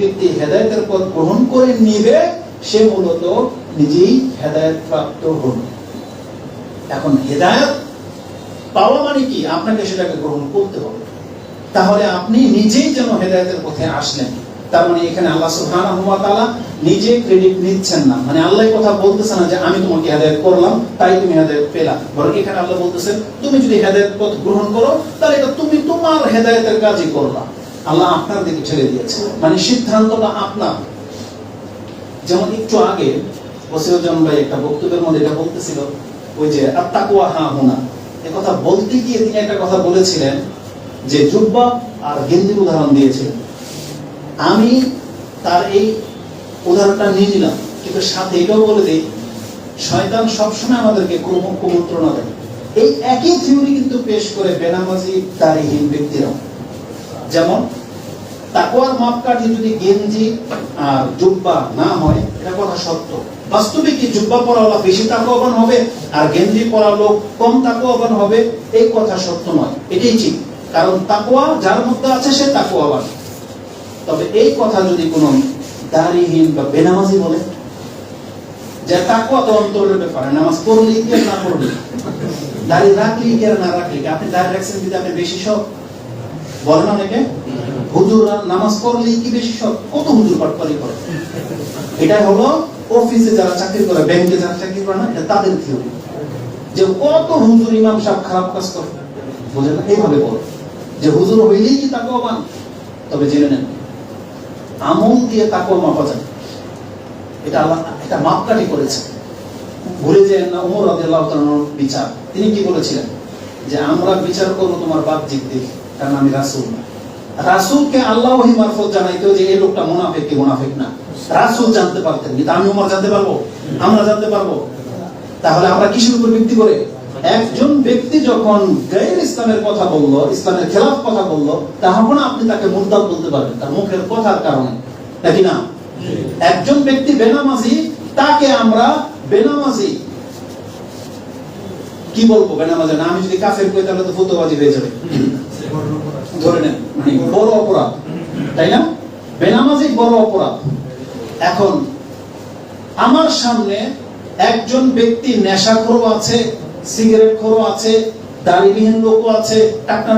ব্যক্তি হেদায়েতের পথ গ্রহণ করে নিবে, সে মূলত নিজেই হেদায়েত প্রাপ্ত হল। এখন হেদায়েত পাওয়া মানে কি? আপনাকে সেটাকে গ্রহণ করতে হবে। তাহলে আপনি নিজেই যেন হেদায়েতের পথে আসলেন। তার মানে এখানে আল্লাহ সুবহানাহু ওয়া নিজে ক্রেডিট নিচ্ছেন না। মানে আল্লাহ কথা বলতেছে না যে, আমি তোমাকে হেদায়েত করলাম, তাই তুমি হেদায়েত পেলা। বরং এখানে আল্লাহ বলতেছেন, তুমি যদি হেদায়েত পথ গ্রহণ করো, তাহলে এটা তুমি তোমার হেদায়েতের কাজই করলা আল্লাহ আপনার দিকে ছেড়ে দিয়েছে মানে সিদ্ধান্তটা আপনার। যেমন একটু আগে ভাই একটা বক্তব্যের মধ্যে এটা বলতেছিল, ওই যে আত্তাকুয়া হা কথা বলতে গিয়ে তিনি একটা কথা বলেছিলেন যে আর গেঞ্জির উদাহরণ দিয়েছিলেন আমি তার এই উদাহরণটা নিয়ে নিলাম, কিন্তু সাথে এটাও বলে দিই, শয়তান সবসময় আমাদেরকে কুম- কুমন্ত্রণা দেয়। এই একই থিওরি কিন্তু পেশ করে বেনামাজি দাড়িহীন ব্যক্তিরাও। যেমন, তাকওয়ার মাপকাঠি যদি গেঞ্জি আর জুব্বা না হয়, এটা কথা সত্য। বাস্তবে কি জুব্বা পরাওয়ালা বেশি তাকওয়াবান হবে আর গেঞ্জি পরা লোক কম তাকওয়াবান হবে? এই কথা সত্য নয়। এটাই ঠিক। কারণ তাকওয়া যার মধ্যে আছে, সে তাকওয়াবান। তবে এই কথা যদি কোনো দাড়িহীন বা বেনামাজি বলে, যে তাকওয়া তো অন্তরের ব্যাপার, নামাজ পড়লি কি না পড়লি দাড়ি রাখলি কি না রাখলি আপনি দাড়ি রাখছেন যদি আপনি বেশি সব বলেন অনেকে? হুজুররা নামাজ পড়লেই কি বেশি সব কত হুজুর পাটপালি করে এটাই হলো অফিসে যারা চাকরি করে, ব্যাংকে যারা চাকরি করে না, এটা তাদের থিওরি যে কত হুজুর ইমাম সাহেব খারাপ কাজ করে। বুঝেন না? এইভাবে বলে। যে হুজুর হইলেই কি তাকে অবান তবে জেনে নেন। আমল দিয়ে তাকেও মাপা যায়। এটা আল্লাহ একটা মাপকাঠি করেছে ভুলে যে না উমর তাআলার বিচার। তিনি কি বলেছিলেন? যে আমরা বিচার করব তোমার বাহ্যিক দিক। কারণ আমি রাসূল। রাসূলকে আল্লাহ ওহী মারফত জানাইতো যে এই লোকটা মুনাফিক কি মুনাফিক না? রাসূল জানতে পারতেন, কিন্তু আমি উমর জানতে পারব? আমরা জানতে পারব? তাহলে আমরা কিসের উপর ভিত্তি করে? একজন ব্যক্তি যখন গায়ের ইসলামের কথা বলল, ইসলামের খেলাফ কথা বলল, তখন আপনি তাকে মুরতাদ বলতে পারবেন, তার মুখের কথার কারণে। নাকি না? একজন ব্যক্তি বেনামাজি, তাকে আমরা বেনামাজি। কি বলব বেনামাজি না আমি যদি কাফের কই, তাহলে তো ফুতোবাজি হয়ে যাবে। মানে বড় অপরাধ, তাই না? বেনামাজি বড় অপরাধ। এখন, আমার সামনে একজন ব্যক্তি নেশাখোরও আছে, সিগারেট খোরও আছে, দাড়িবিহীন লোকও আছে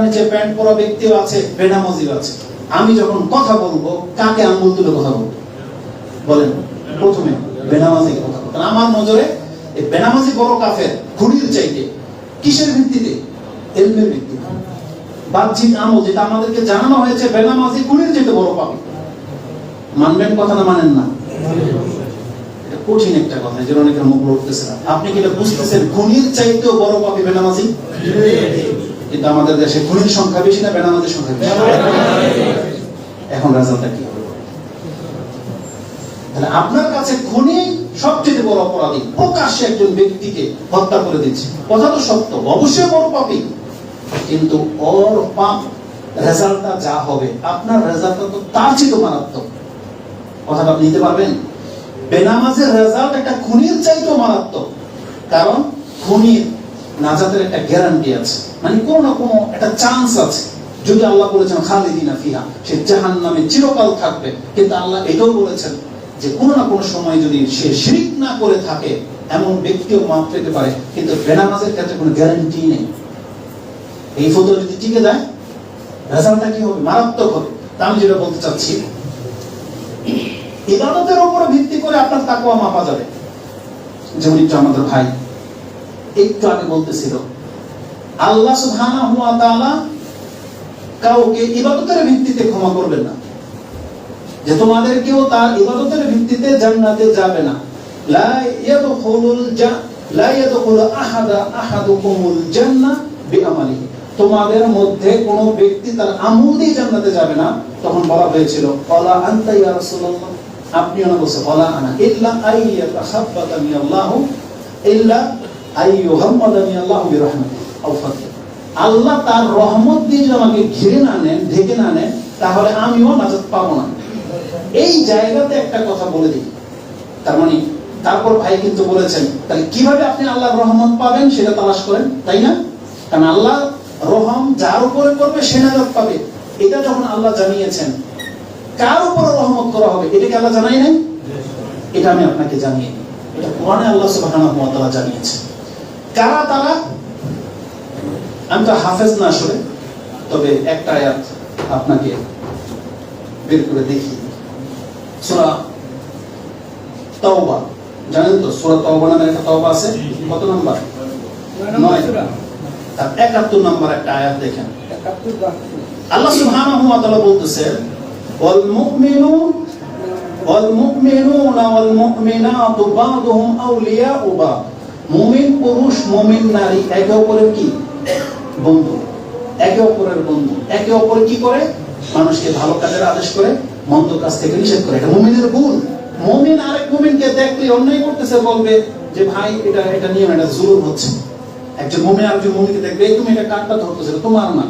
নিচে প্যান্ট পরা ব্যক্তিও আছে, বেনামাজিও আছে। আমি যখন কথা বলব, কাকে আঙ্গুল তুলে কথা বলব? বলেন, প্রথমে বেনামাজি কথা আমার নজরে এই বেনামাজি বড় কাফের খুনির চাইতে কিসের ভিত্তিতে? এলমের ভিত্তিতে। বাহ্যিক আমল যেটা আমাদেরকে জানানো হয়েছে বেনামাজি খুনির চাইতে বড় পাবে মানবেন কথা না মানেন না? এটা কঠিন একটা কথা যেন অনেকের মুখ না। আপনি কি এটা বুঝতেছেন? চাইতেও বড় পাপি বেনামাজি কিন্তু আমাদের দেশে সংখ্যা বেশি না বেনামাজির সংখ্যা বেশি। এখন রেজাল্টটা কি হবে? তাহলে আপনার কাছে খুনি সবচেয়ে বড় অপরাধী, প্রকাশ্যে একজন ব্যক্তিকে হত্যা করে দিচ্ছে। কথা তো সত্য, অবশ্যই বড় পাপি। কিন্তু ওর পাপ রেজাল্টটা যা হবে, আপনার রেজাল্টটা তো তার চেয়ে মারাত্মক। কথাটা আপনি নিতে পারবেন? বেনামাজের রেজাল্ট একটা খুনির চাইতেও মারাত্মক। কারণ খুনির নাজাতের একটা গ্যারান্টি আছে। মানে কোনো না কোনো একটা চান্স আছে। যদি আল্লাহ বলেছেন, খালিদিনা ফিহা, সে জাহান নামে চিরকাল থাকবে। কিন্তু আল্লাহ এটাও বলেছেন যে কোনো না কোনো সময় যদি সে শিরিক না করে থাকে, এমন ব্যক্তিও মাফ পেতে পারে। কিন্তু বেনামাজের ক্ষেত্রে কোনো গ্যারান্টি নেই। এই ফটো যদি টিকে যায়, রেজাল্টটা কি হবে? মারাত্মক হবে। তা আমি যেটা বলতে চাচ্ছি ইবাদতের উপরে ভিত্তি করে আপনার তাকওয়া মাপা যাবে। যেমন একটু আমাদের ভাই একটু আগে বলতেছিল, আল্লাহ সুবহানাহু ওয়া তাআলা কাউকে ইবাদতের ভিত্তিতে ক্ষমা করবেন না। যে তোমাদের কেউ তার ইবাদতের ভিত্তিতে জান্নাতে যাবে না। লা ইয়াদখুলুল জা, লা ইয়াদখুলু আহাদা আহাদুকুমুল জান্নাহ বিআমালিহি। তোমাদের মধ্যে কোন ব্যক্তি তার আমল দিয়ে জান্নাতে যাবে না, তখন বলা হয়েছিল কলা আনতা ইয়া রাসূলুল্লাহ? আপনি বলছে কলা আনা ইল্লা আল্লাহ ইল্লা আল্লাহ আও আল্লাহ তার রহমত দিয়ে যদি আমাকে ঘিরে না নেন, ঢেকে না নেন, তাহলে আমিও নাজাত পাবো না। এই জায়গাতে একটা কথা বলে দিই। তার মানে তারপর ভাই কিন্তু বলেছেন, তাহলে কীভাবে আপনি আল্লাহর রহমত পাবেন সেটা তালাশ করেন? তাই না? কারণ আল্লাহ রহম যার উপরে করবে সে নাজাত পাবে। এটা যখন আল্লাহ জানিয়েছেন কার উপরে রহমত করা হবে এটা কি আল্লাহ জানাই নাই? এটা আমি আপনাকে জানিয়ে এটা কোরআনে আল্লাহ সুবহানাহু ওয়া তাআলা জানিয়েছে। কারা তারা? আমি তো হাফেজ না আসলে তবে একটা আয়াত আপনাকে বের করে দেখি সূরা তাওবা জানেন তো সূরা তাওবা নামের একটা তাওবা আছে? কত নাম্বার? নয় তার একাত্তর নাম্বার একটা আয়াত দেখেন। আল্লাহ সুবহানাহু ওয়া তাআলা বলতেছেন ওয়াল মুমিনুন ওয়াল মুমিনুনা ওয়াল মুমিনাতু বা'দুহুম আউলিয়াউ বা'দ। মুমিন পুরুষ মুমিন নারী একে অপরের কি? বন্ধু। একে অপরের বন্ধু। একে অপরে কি করে? মানুষকে ভালো কাজের আদেশ করে মন্দ কাজ থেকে নিষেধ করে। এটা মুমিনের গুণ। মুমিন আরেক মুমিনকে দেখলে অন্যায় করতেছে বলবে যে ভাই এটা এটা নিয়ম এটা জুলুম হচ্ছে। একজন মুমিন আরেকজন মুমিনকে দেখবে তুমি এটা কাটটা ধরতেছে তোমার না।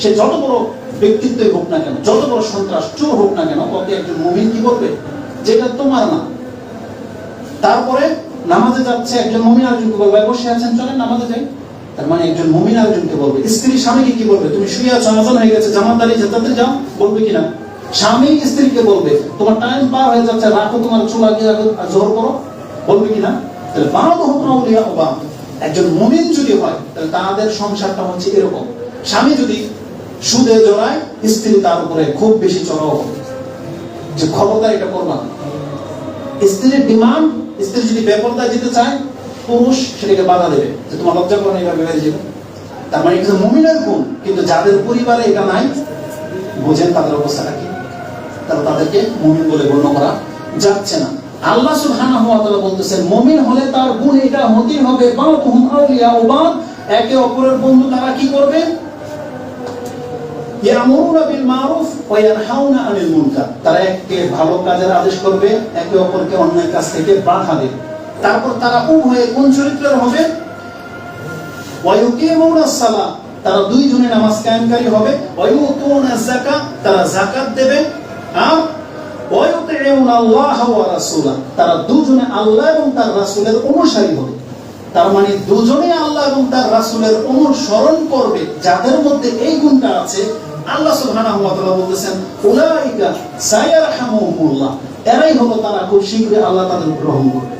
সে যত বড় ব্যক্তিত্বই হোক না কেন, যত বড় সন্ত্রাস চোর হোক না কেন তবে একজন মুমিন কি বলবে যে এটা তোমার না। তারপরে নামাজে যাচ্ছে, একজন মুমিন আরেকজনকে বলবে বসে আছেন, চলেন নামাজে যাই। তার মানে একজন মুমিন আরেকজনকে বলবে, স্ত্রী স্বামীকে কি বলবে? তুমি শুয়ে আছো, আজান হয়ে গেছে, জামাত দাঁড়িয়ে যেতে যাও। বলবে কিনা? স্বামী স্ত্রীকে বলবে, তোমার টাইম পার হয়ে যাচ্ছে, রাখো তোমার চুল আর জোর করো। বলবে কিনা? তাহলে বাদ হোক বাদ একজন মুমিন যদি হয়, তাহলে তাদের সংসারটা হচ্ছে এরকম। স্বামী যদি সুদে জড়ায়, স্ত্রী তার উপরে খুব বেশি চড়াও যে ক্ষমতা এটা করবা স্ত্রীর ডিমান্ড, স্ত্রী যদি বেপরদায় যেতে চায়, পুরুষ সেটাকে বাধা দেবে। যে তোমার লজ্জা করে না, এভাবে বেড়ে যাবে। তার মানে কিন্তু মুমিনের গুণ। কিন্তু যাদের পরিবারে এটা নাই, বোঝেন তাদের অবস্থাটা কি? তারা তাদেরকে মুমিন বলে গণ্য করা যাচ্ছে না। আল্লাহ সুবহানাহু ওয়া তাআলা বলতেছেন, মুমিন হলে তার গুণ এটা হতেই হবে আউলিয়া একে অপরের বন্ধু তারা কি করবে? ইয়ামুরুনা বিল মারুফ ওয়া ইয়ানহাউনা আনিল মুনকার। তারা একে ভালো কাজের আদেশ করবে, একে অপরকে থেকে বাধা দেবে। তারপর তারা উভয়ে কোন চরিত্রের হবে? ওয়া ইউকিমুনা সালাহ তারা দুইজনে নামাজ কায়েমকারী হবে। ওয়া ইউতুনা যাকাত। তারা যাকাত দেবে। আর তারা দুজনে আল্লাহ এবং তার রাসূলের অনুসারী হবে। তার মানে দুজনে আল্লাহ এবং তার রাসূলের অনুসরণ করবে। যাদের মধ্যে এই গুণটা আছে, আল্লাহ সুবহানাহু ওয়া তাআলা বলতেছেন, উলাইকা এরাই হলো তারা খুব শীঘ্রই আল্লাহ তাদের রহম করবে।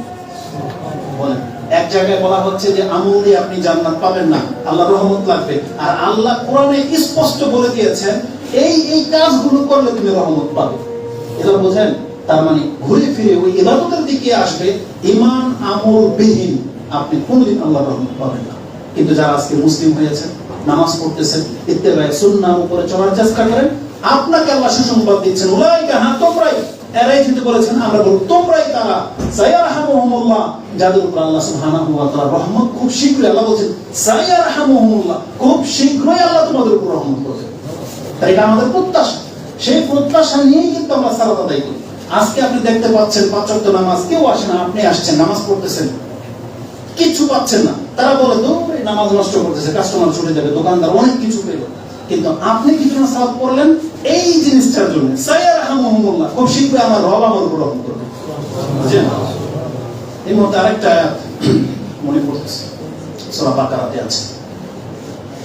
বলেন, এক জায়গায় বলা হচ্ছে যে, আমল দিয়ে আপনি জান্নাত পাবেন না। আল্লাহ রহমত লাগবে। আর আল্লাহ কোরআনে স্পষ্ট বলে দিয়েছেন, এই এই কাজগুলো করলে তুমি রহমত পাবে। এটা বোঝেন, তার মানে ঘুরে ফিরে ওই ইবাদতের দিকে আসবে ইমান আমল বিহীন আপনি কোনোদিন আল্লাহ রহমত পাবেন না। কিন্তু যারা আজকে মুসলিম হয়েছে নামাজ পড়তেছেন ইত্তেবায় সুন্নাহ উপরে চলার চেষ্টা করেন, আপনাকে আল্লাহ সুসংবাদ দিচ্ছেন, উলাইকা হ্যাঁ তোমরাই। এরাই কিন্তু বলেছেন, আমরা বলব, তোমরাই তারা। সায়ারহামুহুমুল্লাহ যাদের উপর আল্লাহ সুবহানাহু ওয়া তাআলা রহমত খুব শীঘ্রই আল্লাহ বলছেন সায়ারহামুহুমুল্লাহ খুব শীঘ্রই আল্লাহ তোমাদের উপর রহমত করবে তাই এটা আমাদের প্রত্যাশা। সেই প্রত্যাশা নিয়েই কিন্তু আমরা সালাত আদায় করি। আজকে আপনি দেখতে পাচ্ছেন পাঁচ ওয়াক্ত নামাজ, কেউ আসে না, আপনি আসছেন, নামাজ পড়তেছেন। কিচ্ছু পাচ্ছেন না। তারা বলে তো নামাজ নষ্ট করতেছে, কাস্টমার ছুটে যাবে, দোকানদার অনেক কিছু পেল। কিন্তু আপনি কিছু না সালাত পড়লেন? এই জিনিসটার জন্য। সাইয়ার আহমদুল্লাহ খুব শীঘ্রই আমার রব আমার উপর রহম করবে। এই মুহূর্তে আরেকটা মনে পড়তেছে। সূরা বাকারাতে আছে।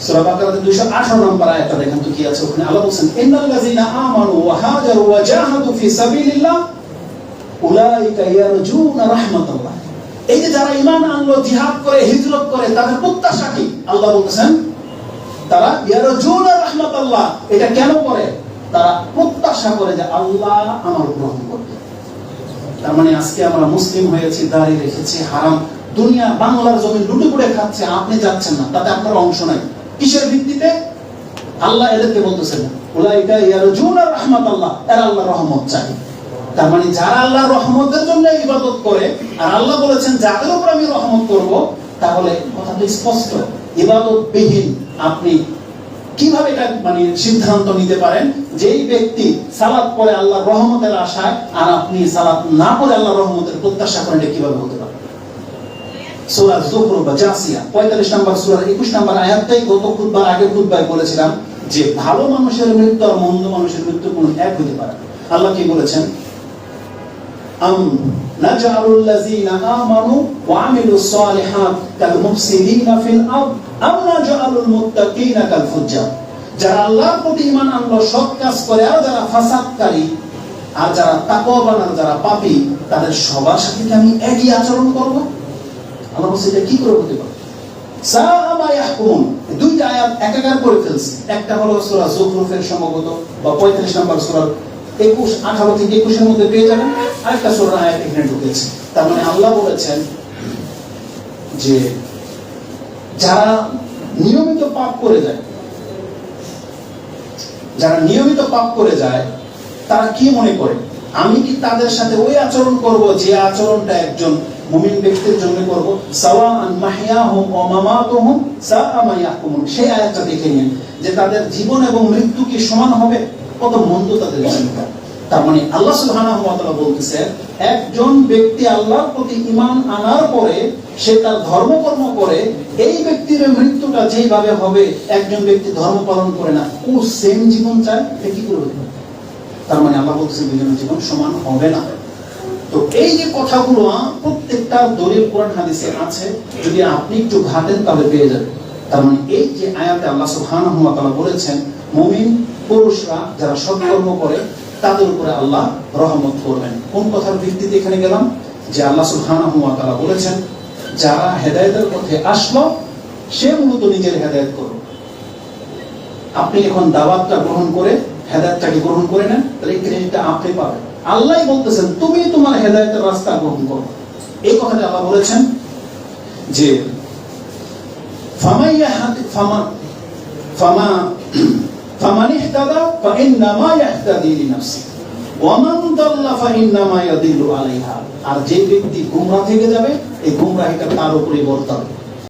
সূরা বাকারাতে 218 নম্বর আয়াতটা দেখেন তো কি আছে ওখানে। আল্লাহ বলেন আমানু ওয়া হাজারু ওয়া জাহাদু ফি সাবিলিল্লাহ, উলাইকা ইয়ারজুনা রাহমাতাল্লাহ। এই যে যারা ঈমান আনলো, জিহাদ করে, হিজরত করে, তাদের প্রত্যাশা কি? আল্লাহ বলতেছেন, তারা ইয়ারজুনা রাহমাতাল্লাহ। এটা কেন করে? তারা প্রত্যাশা করে যে আল্লাহ আমার রহম করবে। তার মানে আজকে আমরা মুসলিম হয়েছি, দাঁড়িয়ে রেখেছি, হারাম। দুনিয়া বাংলার জমি লুটে পুড়ে খাচ্ছে, আপনি যাচ্ছেন না, তাতে আপনার অংশ নাই। কিসের ভিত্তিতে? আল্লাহ এদেরকে বলতেছেন, উলাইকা ইয়ারজুনা এরা রহমত তার মানে যারা রহমতের জন্য ইবাদত করে, আর আল্লাহ বলেছেন, যাদের উপর আমি রহমত করব তাহলে কথাটা স্পষ্ট। ইবাদত বিহীন আপনি কীভাবে এটা মানে সিদ্ধান্ত নিতে পারেন? যেই ব্যক্তি সালাত পরে আল্লাহ রহমতের আশায়, আর আপনি সালাত না পরে আল্লাহ রহমতের প্রত্যাশা করেন কীভাবে হতে সূরা যুখরুফ বা জাসিয়া। 45 নম্বর সূরা 21 নম্বর আয়াতটাই গত খুতবার, আগে খুতবায় বলেছিলাম যে ভালো মানুষের মৃত্যু আর মন্দ মানুষের মৃত্যু কোনো এক হতে পারে আল্লাহ কি বলেছেন? আম নাজআলুল লাযীনা আমানু ওয়া আমিলুস সালিহাত কাল মুফসিদিনা ফিল আরদ, আম নাজআলুল মুত্তাকিনা কাল ফুজ্জার যারা আল্লাহর প্রতি ঈমান আনলো, সৎ কাজ করে, আর যারা ফাসাদকারী, আর যারা তাকওয়াবান আর যারা পাপী, তাদের সবার সাথে কি আমি একই আচরণ করব? আল্লাহ কি করে হতে পারে। দুইটা আয়াত একাকার করে ফেলছে। একটা হলো বা 35 নম্বর 21 18 থেকে 21 এর মধ্যে পেয়ে যাবেন। আরেকটা আয়াত এখানে ঢুকেছে। তার মানে আল্লাহ বলেছেন যে, যারা নিয়মিত পাপ করে যায়, যারা নিয়মিত পাপ করে যায়, তারা কি মনে করে? আমি কি তাদের সাথে ওই আচরণ করব যে আচরণটা একজন মুমিন ব্যক্তির জন্য করব। সাওয়াআন মাহইয়াহুম ওয়া মামাতুহুম সাআ মা ইয়াহকুমুন। সেই আয়াতটা দেখে নিন, যে তাদের জীবন এবং মৃত্যু কি সমান হবে? কত মন্দ তাদের চিন্তা তার মানে আল্লাহ সুবহানাহু ওয়া তাআলা বলতেছেন একজন ব্যক্তি আল্লাহর প্রতি ঈমান আনার পরে সে তার ধর্মকর্ম করে, এই ব্যক্তির মৃত্যুটা যেইভাবে হবে, একজন ব্যক্তি ধর্ম পালন করে না। ও সেম জীবন চায়, এটা কি করে হতে তার মানে আল্লাহ বলতেছে দুজনের জীবন সমান হবে না। তো এই যে কথাগুলো প্রত্যেকটা দলিল কোরআন হাদিসে আছে। যদি আপনি একটু ঘাটেন, তাহলে পেয়ে যাবেন। তার মানে এই যে আয়াতে আল্লাহ সুবহানাহু ওয়া তাআলা বলেছেন, মুমিন পুরুষরা যারা সৎকর্ম করে, তাদের উপরে আল্লাহ রহমত করবেন। কোন কথার ভিত্তিতে এখানে গেলাম? যে আল্লাহ সুবহানাহু ওয়া তাআলা বলেছেন, যারা হেদায়েতের পথে আসলো, সে মূলত নিজের হেদায়েত করবে। আপনি এখন দাওয়াতটা গ্রহণ করে, হেদায়তটাকে গ্রহণ করে নেন, তাহলে ক্রেডিটটা আপনি পাবেন। আল্লাহ বলতেছেন, তুমি তোমার হেদায়তের রাস্তা গ্রহণ করো। এই কথাটা আল্লাহ বলেছেন যে, ফামাইয়া হাতি, ফামা ফামা, ফামান ইহতাদা, ফাইন্নামা ইয়াহতাদি লিনাফসি। ওয়ামান দাল্লা, ফাইন্নামা ইয়াদিল্লু আলাইহা। আর যে ব্যক্তি গুমরাহ থেকে যাবে, এই গুমরাহিটা তার উপরে বর্তাবে।